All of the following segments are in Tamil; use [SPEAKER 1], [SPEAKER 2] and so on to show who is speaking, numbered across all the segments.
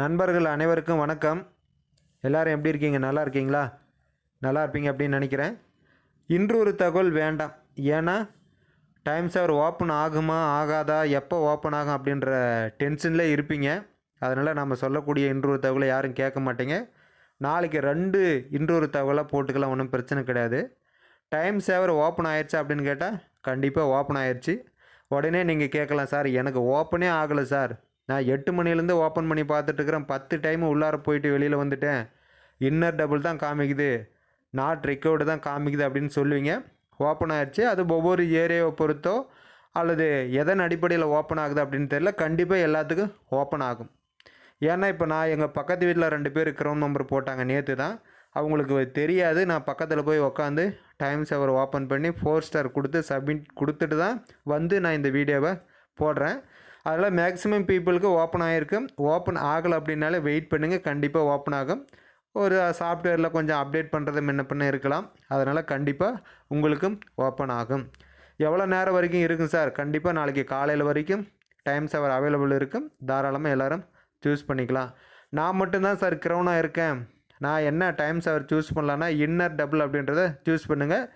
[SPEAKER 1] நண்பர்கள் அனைவருக்கும் வணக்கம் எல்லோரும் எப்படி இருக்கீங்க நல்லா இருக்கீங்களா நல்லா இருப்பீங்க அப்படின்னு நினைக்கிறேன் இன்று ஒரு தகவல் வேண்டாம் ஏன்னா டைம் சேவர் ஓப்பன் ஆகுமா ஆகாதா எப்போ ஓப்பன் ஆகும் அப்படின்ற டென்ஷனில் இருப்பீங்க அதனால் நம்ம சொல்லக்கூடிய இன்று ஒரு தகவலை யாரும் கேட்க மாட்டேங்க நாளைக்கு ரெண்டு இன்று ஒரு தகவலாக போட்டுக்கலாம் ஒன்றும் பிரச்சனை கிடையாது டைம் சேவர் ஓப்பன் ஆயிடுச்சா அப்படின்னு கேட்டால் கண்டிப்பாக ஓப்பன் ஆயிடுச்சு உடனே நீங்கள் கேட்கலாம் சார் எனக்கு ஓப்பனே ஆகலை சார் நான் எட்டு மணிலேருந்து ஓப்பன் பண்ணி பார்த்துட்ருக்குறேன் பத்து டைமு உள்ளார போயிட்டு வெளியில் வந்துட்டேன் இன்னர் டபுள் தான் காமிக்குது நாட் ரெக்கோர்டு தான் காமிக்குது அப்படின்னு சொல்லுவீங்க ஓப்பன் ஆகிடுச்சு அது ஒவ்வொரு ஏரியாவை பொறுத்தோ அல்லது எதன் அடிப்படையில் ஓப்பன் ஆகுது அப்படின்னு தெரியல கண்டிப்பாக எல்லாத்துக்கும் ஓப்பன் ஆகும் ஏன்னா இப்போ நான் எங்கள் பக்கத்து வீட்டில் ரெண்டு பேர் க்ரௌண்ட் நம்பர் போட்டாங்க நேற்று தான் அவங்களுக்கு தெரியாது நான் பக்கத்தில் போய் உக்காந்து டைம் அவர் ஓப்பன் பண்ணி ஃபோர் ஸ்டார் கொடுத்து சப்மிட் கொடுத்துட்டு தான் வந்து நான் இந்த வீடியோவை போடுறேன் அதில் மேக்ஸிமம் பீப்புளுக்கு ஓப்பன் ஆகிருக்கு ஓப்பன் ஆகலை அப்படின்னாலே வெயிட் பண்ணுங்கள் கண்டிப்பாக ஓப்பன் ஆகும் ஒரு சாஃப்ட்வேரில் கொஞ்சம் அப்டேட் பண்ணுறது முன்ன பண்ண இருக்கலாம் அதனால் கண்டிப்பாக உங்களுக்கும் ஓப்பன் ஆகும் எவ்வளோ நேரம் வரைக்கும் இருக்கும் சார் கண்டிப்பாக நாளைக்கு காலையில் வரைக்கும் டைம் சவர் அவைலபிள் இருக்கும் தாராளமாக எல்லோரும் சூஸ் பண்ணிக்கலாம் நான் மட்டும்தான் சார் க்ரௌனாக இருக்கேன் நான் என்ன டைம் சவர் சூஸ் பண்ணலான்னா இன்னர் டபுள் அப்படின்றத சூஸ் பண்ணுங்கள்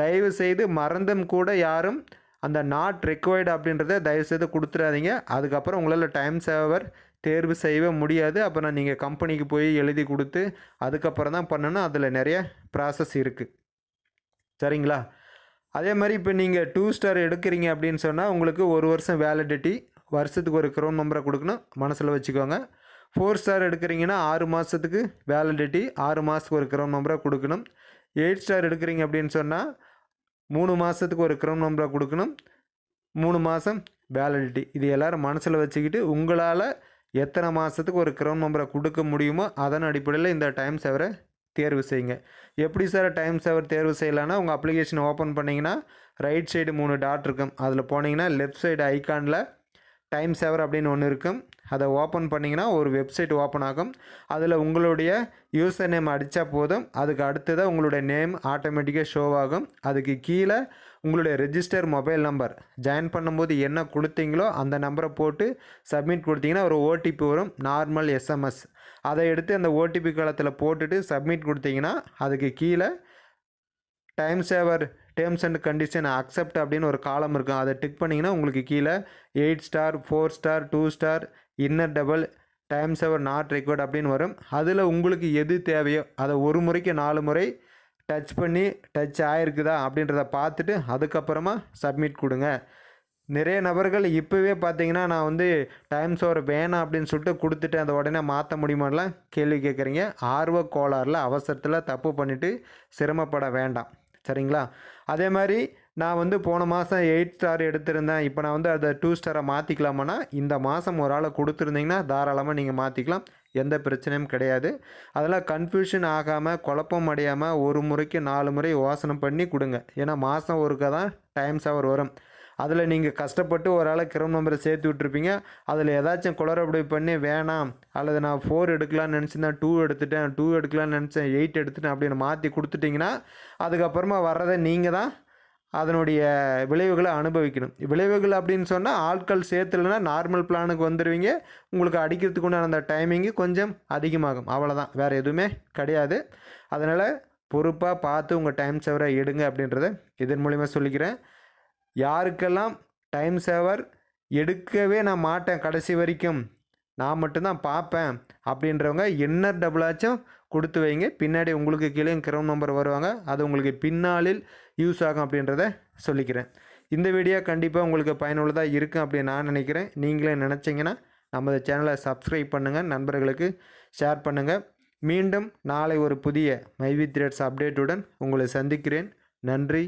[SPEAKER 1] தயவு செய்து மறந்தும் கூட யாரும் அந்த நாட் ரெக்குவைர்டு அப்படின்றத தயவுசெய்து கொடுத்துடாதீங்க அதுக்கப்புறம் உங்களால் டைம் சேவர் தேர்வு செய்யவே முடியாது அப்புறம் நீங்கள் கம்பெனிக்கு போய் எழுதி கொடுத்து அதுக்கப்புறம் தான் பண்ணணும் அதில் நிறைய ப்ராசஸ் இருக்குது சரிங்களா அதே மாதிரி இப்போ நீங்கள் டூ ஸ்டார் எடுக்கிறீங்க அப்படின்னு சொன்னால் உங்களுக்கு ஒரு வருஷம் வேலிடிட்டி வருஷத்துக்கு ஒரு க்ரௌன் நம்பரை கொடுக்கணும் மனசில் வச்சுக்கோங்க ஃபோர் ஸ்டார் எடுக்கிறீங்கன்னா ஆறு மாதத்துக்கு வேலிடிட்டி ஆறு மாதத்துக்கு ஒரு க்ரௌன் நம்பரை கொடுக்கணும் எயிட் ஸ்டார் எடுக்கிறீங்க அப்படின்னு சொன்னால் மூணு மாதத்துக்கு ஒரு கிரௌண்ட் நம்பரை கொடுக்கணும் மூணு மாதம் வேலிடிட்டி இது எல்லோரும் மனசில் வச்சுக்கிட்டு உங்களால் எத்தனை மாதத்துக்கு ஒரு கிரௌண்ட் நம்பரை கொடுக்க முடியுமோ அதன் அடிப்படையில் இந்த டைம் சேவரை தேர்வு செய்யுங்க எப்படி சார் டைம் சேவர் தேர்வு செய்யலான்னா உங்கள் அப்ளிகேஷன் ஓப்பன் பண்ணிங்கன்னா ரைட் சைடு மூணு டாட் இருக்கும் அதில் போனீங்கன்னா லெஃப்ட் சைடு ஐக்கானில் டைம் சேவர் அப்படின்னு ஒன்று இருக்கும் அதை ஓப்பன் பண்ணிங்கன்னா ஒரு வெப்சைட் ஓப்பன் ஆகும் அதில் உங்களுடைய யூசர் நேம் அடித்தா போதும் அதுக்கு அடுத்ததாக உங்களுடைய நேம் ஆட்டோமேட்டிக்காக ஷோ ஆகும் அதுக்கு கீழே உங்களுடைய ரெஜிஸ்டர் மொபைல் நம்பர் ஜாயின் பண்ணும்போது என்ன கொடுத்தீங்களோ அந்த நம்பரை போட்டு சப்மிட் கொடுத்தீங்கன்னா ஒரு ஓடிபி வரும் நார்மல் எஸ்எம்எஸ் அதை எடுத்து அந்த ஓடிபி காலத்தில் போட்டுட்டு சப்மிட் கொடுத்தீங்கன்னா அதுக்கு கீழே time saver terms and condition accept அப்படின்னு ஒரு காலம் இருக்கும் அதை டிக் பண்ணிங்கன்னா உங்களுக்கு கீழே eight star four star two star inner double time saver not required அப்படின்னு வரும் அதில் உங்களுக்கு எது தேவையோ அதை ஒரு முறைக்கு நாலு முறை டச் பண்ணி டச் ஆகிருக்குதா அப்படின்றத பார்த்துட்டு அதுக்கப்புறமா சப்மிட் கொடுங்க நிறைய நபர்கள் இப்போவே பார்த்தீங்கன்னா நான் வந்து டைம் சோர் வேணாம் அப்படின்னு சொல்லிட்டு கொடுத்துட்டு அதை உடனே மாற்ற முடியுமான்லாம் கேள்வி கேட்குறீங்க ஆர்வ கோளாறில் அவசரத்தில் தப்பு பண்ணிவிட்டு சிரமப்பட வேண்டாம் சரிங்களா அதே மாதிரி நான் வந்து போன மாதம் எயிட் ஸ்டார் எடுத்திருந்தேன் இப்போ நான் வந்து அதை டூ ஸ்டாரை மாற்றிக்கலாமான்னா இந்த மாதம் ஒரு ஆளை கொடுத்துருந்தீங்கன்னா தாராளமாக நீங்கள் மாற்றிக்கலாம் எந்த பிரச்சனையும் கிடையாது அதெல்லாம் கன்ஃபியூஷன் ஆகாமல் குழப்பம் அடையாமல் ஒரு முறைக்கு நாலு முறை யோசனை பண்ணி கொடுங்க ஏன்னா மாதம் ஒருக்க தான் டைம்ஸ் அவர் வரும் அதில் நீங்கள் கஷ்டப்பட்டு ஒரு ஆளை கிரம் நம்பரை சேர்த்து விட்ருப்பீங்க அதில் ஏதாச்சும் குளறுபடி பண்ணி வேணாம் அல்லது நான் ஃபோர் எடுக்கலாம்னு நினச்சி டூ எடுத்துட்டேன் டூ எடுக்கலாம்னு நினச்சேன் எயிட் எடுத்துட்டேன் அப்படின்னு மாற்றி கொடுத்துட்டிங்கன்னா அதுக்கப்புறமா வர்றதை நீங்கள் தான் அதனுடைய விளைவுகளை அனுபவிக்கணும் விளைவுகள் அப்படின்னு சொன்னால் ஆட்கள் சேர்த்துலன்னா நார்மல் பிளானுக்கு வந்துடுவீங்க உங்களுக்கு அடிக்கிறதுக்கு உண்டான அந்த டைமிங்கு கொஞ்சம் அதிகமாகும் அவ்வளோதான் வேறு எதுவுமே கிடையாது அதனால் பொறுப்பாக பார்த்து உங்கள் டைம் சேவரை எடுங்க அப்படின்றத இதன் மூலிமா சொல்லிக்கிறேன் யாருக்கெல்லாம் டைம் சேவர் எடுக்கவே நான் மாட்டேன் கடைசி வரைக்கும் நான் மட்டும்தான் பார்ப்பேன் அப்படின்றவங்க என்ன டபுளாச்சும் கொடுத்து வைங்க பின்னாடி உங்களுக்கு கீழே கிரௌண்ட் நம்பர் வருவாங்க அது உங்களுக்கு பின்னாளில் யூஸ் ஆகும் அப்படின்றத சொல்லிக்கிறேன் இந்த வீடியோ கண்டிப்பாக உங்களுக்கு பயனுள்ளதாக இருக்கும் அப்படின்னு நான் நினைக்கிறேன் நீங்களே நினச்சிங்கன்னா நமது சேனலை சப்ஸ்கிரைப் பண்ணுங்கள் நண்பர்களுக்கு ஷேர் பண்ணுங்கள் மீண்டும் நாளை ஒரு புதிய மைவி த்ரேட்ஸ் அப்டேட்டுடன் உங்களை சந்திக்கிறேன் நன்றி